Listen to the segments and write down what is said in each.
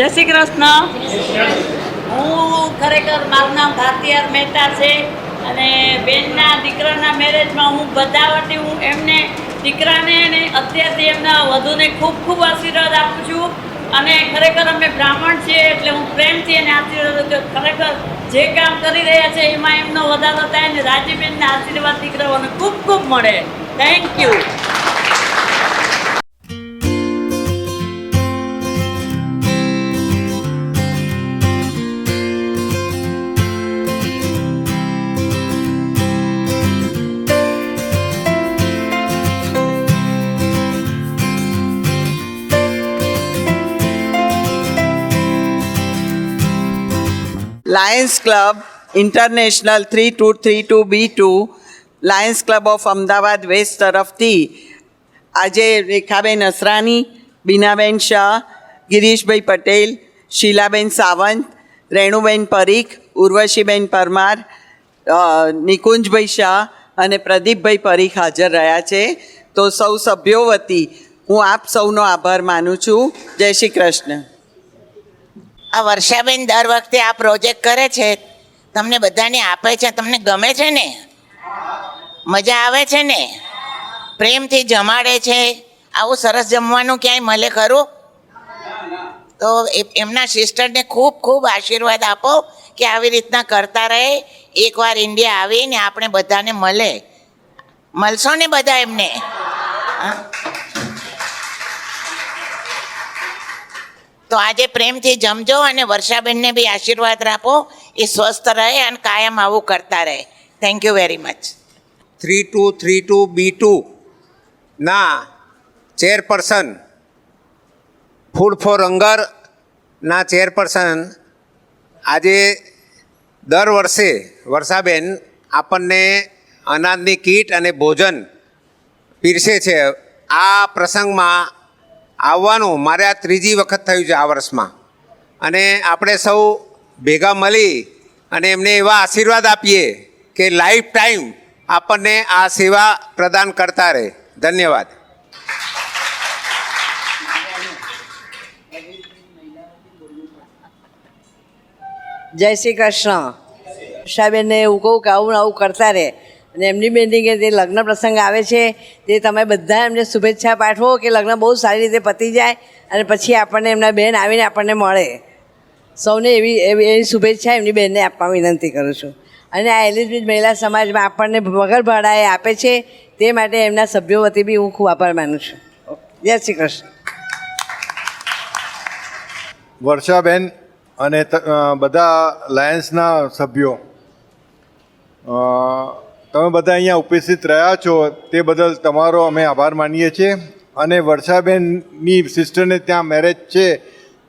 જય શ્રી કૃષ્ણ. હું ખરેખર મારું નામ ભારતીયાર મહેતા છે અને બેનના દીકરાના મેરેજમાં હું બધાવટી હું એમને દીકરાને અને અત્યારથી એમના વધુને ખૂબ ખૂબ આશીર્વાદ આપું છું. અને ખરેખર અમે બ્રાહ્મણ છીએ એટલે હું પ્રેમથી એને આશીર્વાદ ખરેખર જે કામ કરી રહ્યા છે એમાં એમનો વધારો થાય અને રાજીબેનના આશીર્વાદ દીકરાઓને ખૂબ ખૂબ મળે. Thank you Lions Club International three two three two B two Lions Club of Ahmedabad west તરફથી આજે રેખાબેન અસરાની, બીનાબેન શાહ, ગિરીશભાઈ પટેલ, શીલાબેન સાવંત, રેણુબેન પરીખ, ઉર્વશીબેન પરમાર નિકુંજભાઈ શાહ અને પ્રદીપભાઈ પરીખ હાજર રહ્યા છે. તો સૌ સભ્યો વતી હું આપ સૌનો આભાર માનું છું. જય શ્રી કૃષ્ણ. આ વર્ષાબેન દર વખતે આ પ્રોજેક્ટ કરે છે. તમને બધાને આપે છે. તમને ગમે છે ને? મજા આવે છે ને? પ્રેમથી જમાડે છે. આવું સરસ જમવાનું ક્યાંય મળે ખરું? તો એમના સિસ્ટરને ખૂબ ખૂબ આશીર્વાદ આપો કે આવી રીતના કરતા રહે. એકવાર ઇન્ડિયા આવીને આપણે બધાને મળે. મળશો ને બધા એમને? હા? તો આજે પ્રેમથી જમજો અને વર્ષાબેનને બી આશીર્વાદ રાખો એ સ્વસ્થ રહે અને કાયમ આવું કરતા રહે. Thank you very much three two three two B two ના ચેરપર્સન ફૂડ ફોર હંગર ના ચેરપર્સન આજે દર વર્ષે વર્ષાબેન આપણને અનાજની કીટ અને ભોજન પીરસે છે. આ પ્રસંગમાં આવવાનું, મારે આ ત્રીજી વખત થયું છે આ વર્ષમાં. અને આપણે સૌ ભેગા મળી અને એમને એવા આશીર્વાદ આપીએ કે લાઈફ ટાઈમ આપણને આ સેવા પ્રદાન કરતા રહે. ધન્યવાદ. જય શ્રી કૃષ્ણ. સાહેબ, એને એવું કહું કે આવું આવું કરતા રહે. અને એમની બેનની કે જે લગ્ન પ્રસંગ આવે છે, તે તમે બધા એમને શુભેચ્છા પાઠવો કે લગ્ન બહુ સારી રીતે પતી જાય અને પછી આપણને એમના બહેન આવીને આપણને મળે. સૌને એવી એવી શુભેચ્છા એમની બહેનને આપવા વિનંતી કરું છું. અને આ એલિઝબેથ મહિલા સમાજમાં આપણને વગર ભાડાએ આપે છે, તે માટે એમના સભ્યો વતી બી હું ખૂબ આભાર માનું છું. જય શ્રી કૃષ્ણ. વર્ષાબેન અને બધા લાયન્સના સભ્યો તમે બધા અહીંયા ઉપસ્થિત રહ્યા છો, તે બદલ તમારો અમે આભાર માનીએ છીએ. અને વર્ષાબેનની સિસ્ટરને ત્યાં મેરેજ છે,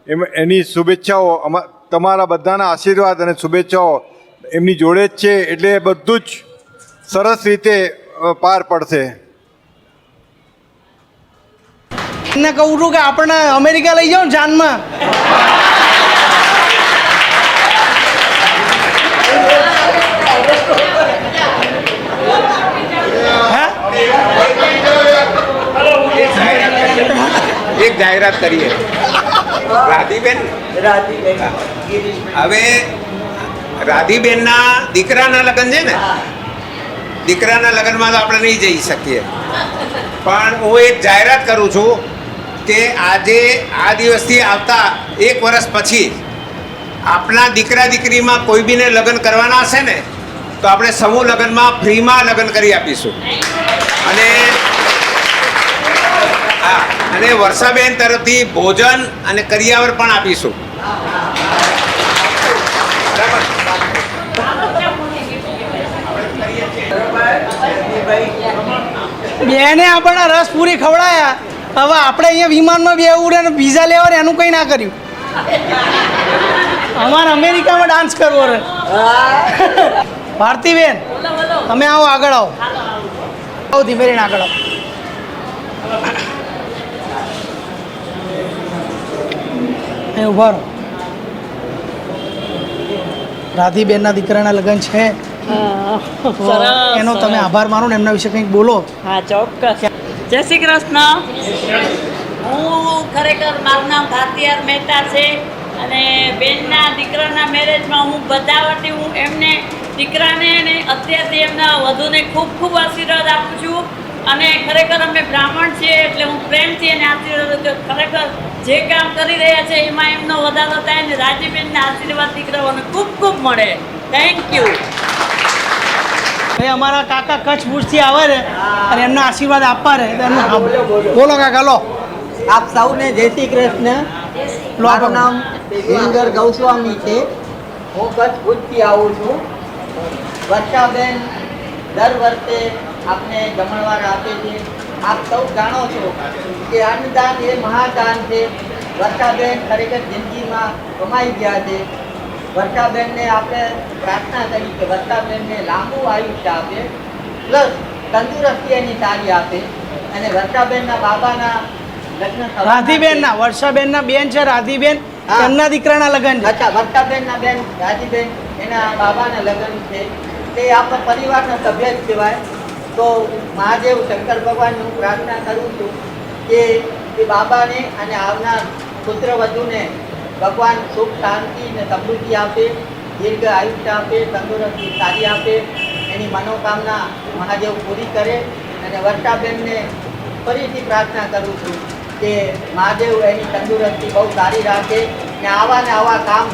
એમ, એની શુભેચ્છાઓ તમારા બધાના આશીર્વાદ અને શુભેચ્છાઓ એમની જોડે જ છે, એટલે બધું જ સરસ રીતે પાર પડશે. એમને કહું છું કે આપણને અમેરિકા લઈ જાઓ જાનમાં હે એક જાહેરાત કરીએ. રાધીબેન? હવે રાધીબેનના દીકરાના લગ્ન છે ને? દીકરાના લગ્નમાં તો આપણે નહીં જઈ શકીએ. પણ હું એક જાહેરાત કરું છું કે આજે આ દિવસથી આવતા એક વર્ષ પછી આપણા દીકરા દીકરીમાં કોઈ બીને લગ્ન કરવાના હશે ને તો આપણે સમૂહ લગ્નમાં ફ્રીમાં લગ્ન કરી આપીશું. અને હા અને વર્ષાબેન તરફથી ભોજન અને કરિયાવર પણ આપીશું. બેને આપણને રસ પૂરી ખવડાયા. હવે આપણે અહીંયા વિમાનમાં બેવું અને વિઝા લેવા એનું કંઈ ના કર્યું. અમારે અમેરિકામાં ડાન્સ કરવો રે ભારતીબેન તમે આવો આગળ આવો. આવો ધીમે આગળ આવો. અહીં ઊભા રહો રાધીબેનના દીકરાના લગ્ન છે. એનો તમે આભાર માનો ને એમના વિશે કંઈક બોલો. હા ચોક્કસ. જય શ્રી કૃષ્ણ. હું ખરેખર મારું નામ ભારતીયાર મહેતા છે અને બેનના દીકરાના મેરેજમાં હું બધાવટી હું એમને દીકરાને અને અત્યારથી એમના વધુને ખૂબ ખૂબ આશીર્વાદ આપું છું. અને ખરેખર અમે બ્રાહ્મણ છીએ એટલે હું પ્રેમથી એને આશીર્વાદ ખરેખર જે કામ કરી રહ્યા છે એમાં એમનો વધારો થાય ને રાજીબેનના આશીર્વાદ દીકરાઓને ખૂબ ખૂબ મળે. થેન્ક યુ ભાઈ અમારા કાકા કચ્છ ભુજથી આવે છે અને એમના આશીર્વાદ આપવા રહે તો એમનું બોલો કાકા લો. આપ સૌને જય શ્રી કૃષ્ણ. મારું નામ વિંદર ગૌસ્વામી છે. હું કચ્છ ભુજથી આવું છું. વર્ષાબેન દર વર્ષે આપને જમણવાર આપે છે. આપ સૌ જાણો છો કે અન્નદાન એ મહાદાન છે. વર્ષાબેન ખરેખર જિંદગીમાં કમાઈ ગયા છે. વર્ષાબેનને આપણે પ્રાર્થના કરી કે વર્ષાબેનને લાંબુ આયુષ્ય આપે પ્લસ તંદુરસ્તી એની સારી આપે. અને વર્ષાબેનના બાબાના લગ્ન રાધીબેનના વર્ષાબેનના બેન છે રાધીબેન. એમના દીકરાના લગ્ન અચ્છા વર્ષાબેનના બેન રાધીબેન એના બાબાના લગ્ન છે. તે આપણા પરિવારના સભ્ય જ કહેવાય. તો મહાદેવ શંકર ભગવાનને હું પ્રાર્થના કરું છું કે એ બાબાને અને આવનાર પુત્ર વધુને ભગવાન સુખ, શાંતિ અને સમૃદ્ધિ આપે, દીર્ઘ આયુષ્ય આપે, તંદુરસ્તી સારી આપે. એની મનોકામના મહાદેવ પૂરી કરે અને વર્ષાબેનને ફરીથી પ્રાર્થના કરું છું કે મહાદેવ એની તંદુરસ્તી બહુ સારી રાખે ને આવા ને આવા કામ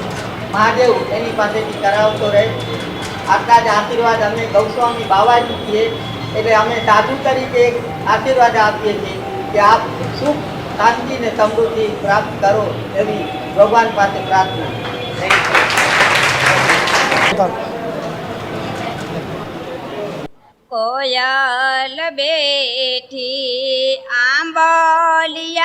મહાદેવ એની પાસેથી કરાવતો રહે. આટલા જ આશીર્વાદ અમે ગૌસ્વામી બાવાજી છીએ. એટલે અમે સાધુ તરીકે આશીર્વાદ આપીએ છીએ કે આપ સુખ, શાંતિ ને સમૃદ્ધિ પ્રાપ્ત કરો એવી ભગવાન પાસે પ્રાર્થના. કોયલ બેઠી આંબલિયાની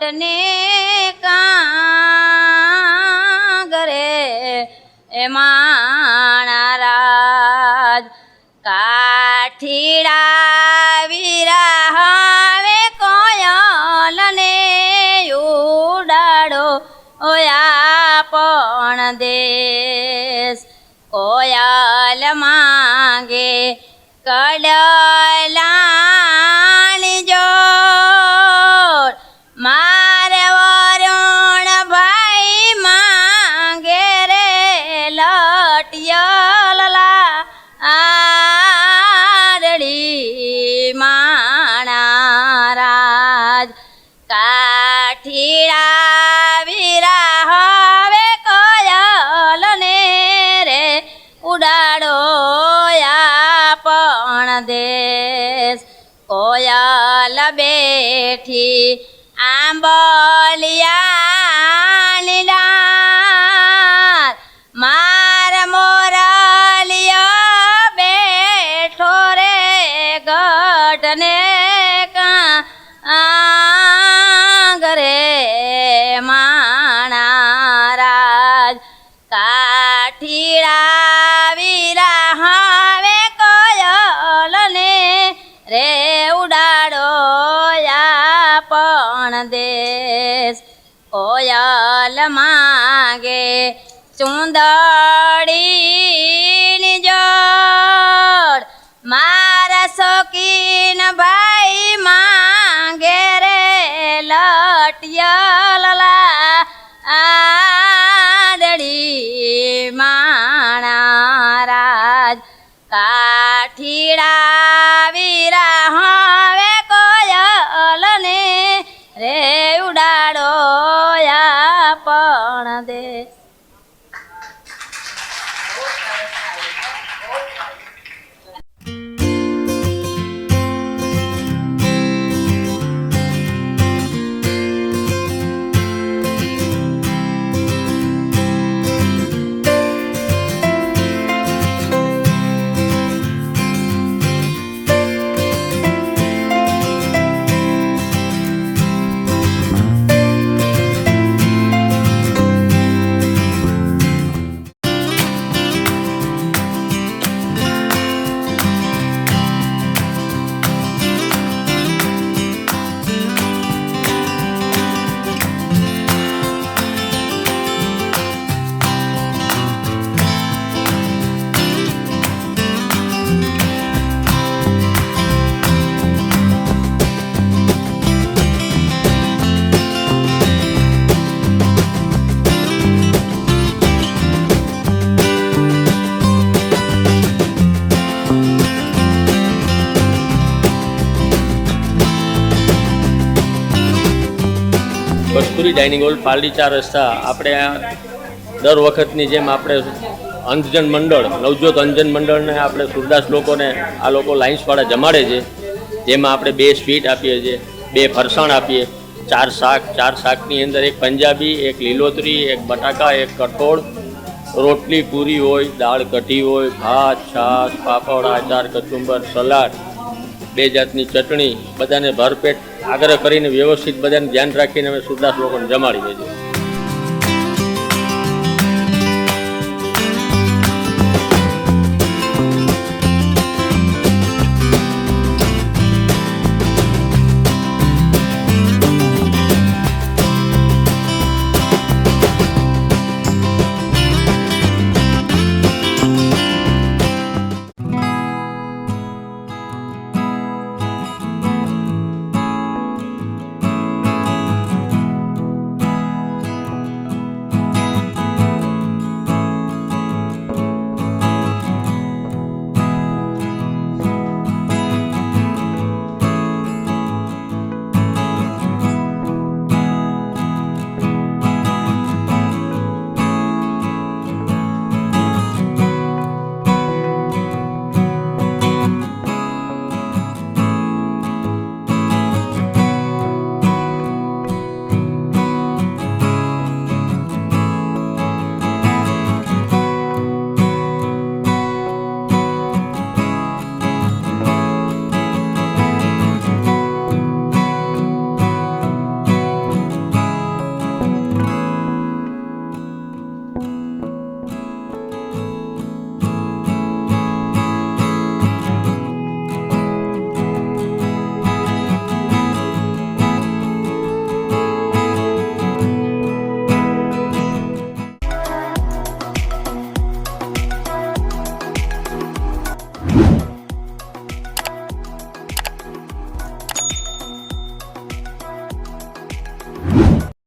ગઢને કાંગરે એમાં રાજ કાઠીડા વીરા હવે કોયલ ને ઉડાડો. ઓયા પણ દેશ કોયલ માંગે. કડલાની બેઠી માંગે ચુંદડીની જોડ મારા શોકીન ભાઈ માંગે રે લટિયલા આદડી માણા રાજ કાઠીડા ચૌધરી ડાઇનિંગ હોલ પાલડી ચાર રસ્તા. આપણે દર વખતની જેમ આપણે અંધજન મંડળ, નવજોત અંજન મંડળને આપણે સુરદાસ લોકોને, આ લોકો લાઇન્સવાળા જમાડે છે. જેમાં આપણે બે સ્વીટ આપીએ છીએ, બે ફરસાણ આપીએ. ચાર શાક, ચાર શાકની અંદર એક પંજાબી, એક લીલોતરી, એક બટાકા, એક કઠોળ. રોટલી પૂરી હોય, દાળ કઢી હોય, ભાત, છાશ, પાપડ, આચાર, કચુંબર, સલાડ. બે જાતની ચટણી, બધાને ભરપેટ આગ્રહ કરીને વ્યવસ્થિત બધાને ધ્યાન રાખીને અમે સુરદાસ લોકોને જમાડીએ છીએ